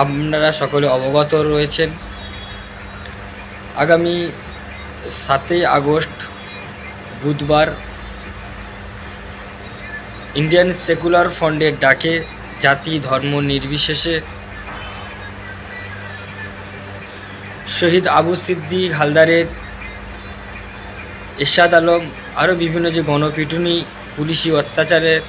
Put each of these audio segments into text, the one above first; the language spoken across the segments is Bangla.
আপনারা সকলে অবগত রয়েছেন। আগামী সাতই আগস্ট, বুধবার ইন্ডিয়ান সেকুলার ফন্ডের ডাকে জাতি ধর্ম নির্বিশেষে। শহীদ আবু সিদ্দিক হালদারের এরশাদ আলম, আরও বিভিন্ন যে গণপিটুনি, পুলিশি অত্যাচারের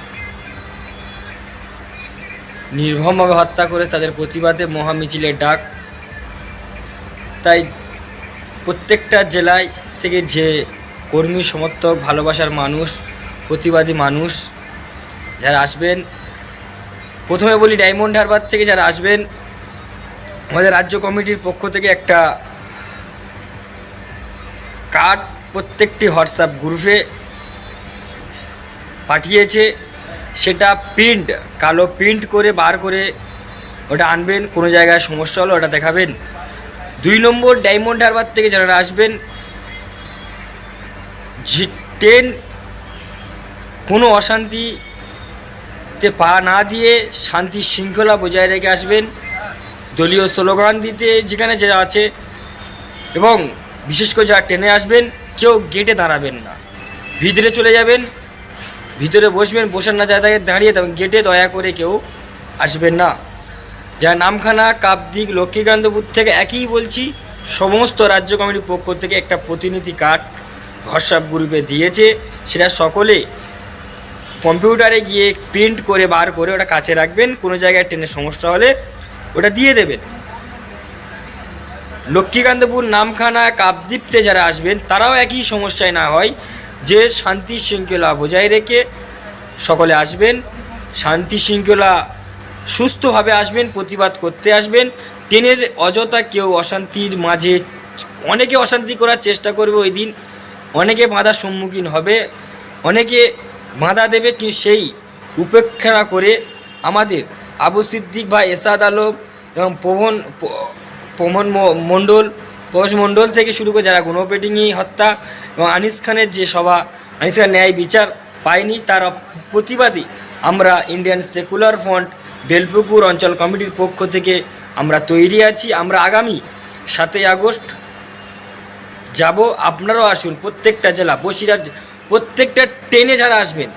নির্মমভাবে হত্যা করে তাদের প্রতিবাদে মহামিছিলের ডাক। তাই প্রত্যেকটা জেলায় থেকে যে কর্মী, সমর্থক, ভালোবাসার মানুষ, প্রতিবাদী মানুষ যারা আসবেন, প্রথমে বলি ডায়মন্ড হারবার থেকে যারা আসবেন, আমাদের রাজ্য কমিটির পক্ষ থেকে একটা কার্ড প্রত্যেকটি হোয়াটসঅ্যাপ গ্রুপে পাঠিয়েছে। সেটা প্রিন্ট কালো প্রিন্ট করে বার করে ওটা আনবেন, কোনো জায়গায় সমস্যা হলে ওটা দেখাবেন। দুই নম্বর ডায়মন্ড হারবার থেকে যারা আসবেন জি ট্রেন কোনো অশান্তিতে পা না দিয়ে শান্তি শৃঙ্খলা বজায় রেখে আসবেন। দলীয় স্লোগান দিতে যেখানে যারা আছে এবং বিশেষ করে যারা ট্রেনে আসবেন, কেউ গেটে দাঁড়াবেন না। ভিতরে চলে যাবেন ভিতরে বসবেন, বসার না জায়গায় দাঁড়িয়ে তখন গেটে দয়া করে কেউ আসবেন না। যারা নামখানা কাপদিক লক্ষ্মীকান্তপুর থেকে একই বলছি, সমস্ত রাজ্য কমিটির পক্ষ থেকে একটা প্রতিনিধি কার্ড হোয়াটসঅ্যাপ গ্রুপে দিয়েছে। সেটা সকলে কম্পিউটারে গিয়ে প্রিন্ট করে বার করে ওটা কাছে রাখবেন। কোনো জায়গায় ট্রেনের সমস্যা হলে ওটা দিয়ে দেবেন। লক্ষ্মীকান্তপুর, নামখানা কাপদ্বীপতে যারা আসবেন, তারাও একই সমস্যায় না হয়। যে শান্তি শৃঙ্খলা বজায় রেখে সকলে আসবেন, শান্তি শৃঙ্খলা সুস্থভাবে আসবেন, প্রতিবাদ করতে আসবেন। ট্রেনের অযথা কেউ অশান্তির মাঝে অনেকে অশান্তি করার চেষ্টা করবে ওই দিন, অনেকে বাধার সম্মুখীন হবে, অনেকে বাধা দেবে কি সেই উপেক্ষা করে আমাদের আবু সিদ্দিক বা এসাদ আলম এবং পবন পবন মণ্ডল পৌষ মণ্ডল থেকে শুরু করে যারা গণপেটিংই হত্যা এবং আনিস খানের যে সভা, আনিস খান ন্যায় বিচার পায়নি, তার প্রতিবাদী আমরা ইন্ডিয়ান সেকুলার ফ্রন্ট বেলপুকুর অঞ্চল কমিটির পক্ষ থেকে আমরা তৈরি আছি। আমরা আগামী সাতই আগস্ট যাব। আপনারাও আসুন, প্রত্যেকটা জেলা, বসিরহাট, প্রত্যেকটা ট্রেনে যারা আসবেন,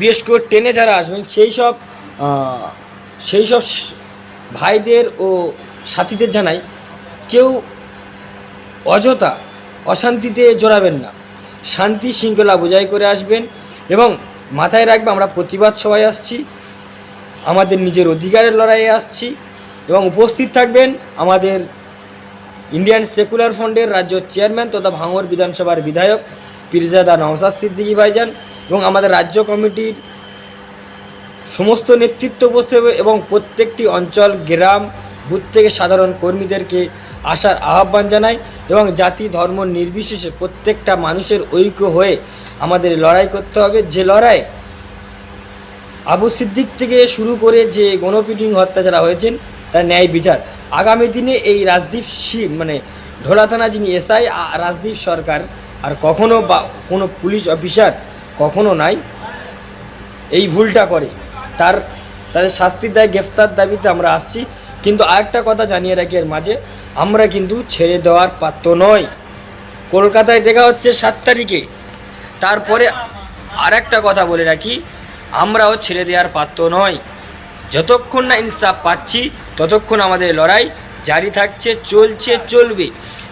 বিশেষ করে ট্রেনে যারা আসবেন, সেই সব সেই সব ভাইদের ও সাথীদের জানাই, কেউ অযথা অশান্তিতে জড়াবেন না। শান্তি শৃঙ্খলা বোঝাই করে আসবেন এবং মাথায় রাখবে আমরা প্রতিবাদ সবাই আসছি, আমাদের নিজের অধিকারের লড়াইয়ে আসছি এবং উপস্থিত থাকবেন আমাদের ইন্ডিয়ান সেকুলার ফ্রন্টের রাজ্য চেয়ারম্যান তথা ভাঙর বিধানসভার বিধায়ক পিরজাদা নওসাদ সিদ্দিকী ভাইজান এবং আমাদের রাজ্য কমিটির সমস্ত নেতৃত্ব উপস্থিত এবং প্রত্যেকটি অঞ্চল, গ্রাম, বুথ থেকে সাধারণ কর্মীদেরকে আসার আহ্বান জানাই এবং জাতি ধর্ম নির্বিশেষে প্রত্যেকটা মানুষের ঐক্য হয়ে আমাদের লড়াই করতে হবে। যে লড়াই আবু সিদ্দিক থেকে শুরু করে যে গণপিটিং হত্যা যারা হয়েছেন, তার ন্যায় বিচার। আগামী দিনে এই রাজদীপ সি মানে ঢোলা থানা যিনি এসআই রাজদীপ সরকার, আর কখনো বা কোনো পুলিশ অফিসার কখনো নাই, এই ভুলটা করে। তার, তাদের শাস্তির দায়, গ্রেফতার দাবিতে আমরা আসছি। কিন্তু আরেকটা কথা জানিয়ে রাখি এর মাঝে আমরা কিন্তু ছেড়ে দেওয়ার পাত্র নয় কলকাতায় দেখা হচ্ছে সাত তারিখে। তারপরে আরেকটা কথা বলে রাখি, আমরাও ছেড়ে দেওয়ার পাত্র নয় যতক্ষণ না ইনসাফ পাচ্ছি, ততক্ষণ আমাদের লড়াই জারি থাকছে, চলছে, চলবে।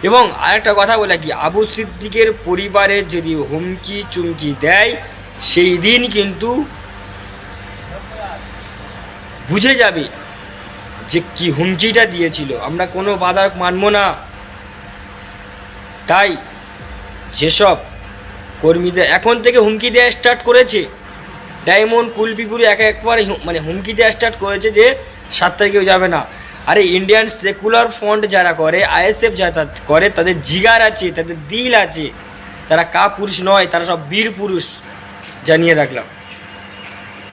এবং আরেকটা কথা বলে কি আবু সিদ্দিকের পরিবারে যদি হুমকি, চুমকি দেয়, সেই দিন কিন্তু বুঝে যাবে যে কি হুমকিটা দিয়েছিল, আমরা কোনো বাধা মানব না। তাই যেসব কর্মীদের এখন থেকে হুমকি দেওয়া স্টার্ট করেছে, ডায়মন্ড, কুলপিপুরি এক একবার মানে হুমকি দেওয়া স্টার্ট করেছে যে সাত তারিখেও যাবে না। আরে ইন্ডিয়ান সেকুলার ফ্রন্ট যারা করে আইএসএফ যারা করে, তাদের জিগার আছে, তাদের দিল আছে। তারা কা পুরুষ নয়, তারা সব বীর পুরুষ, জানিয়ে রাখলাম।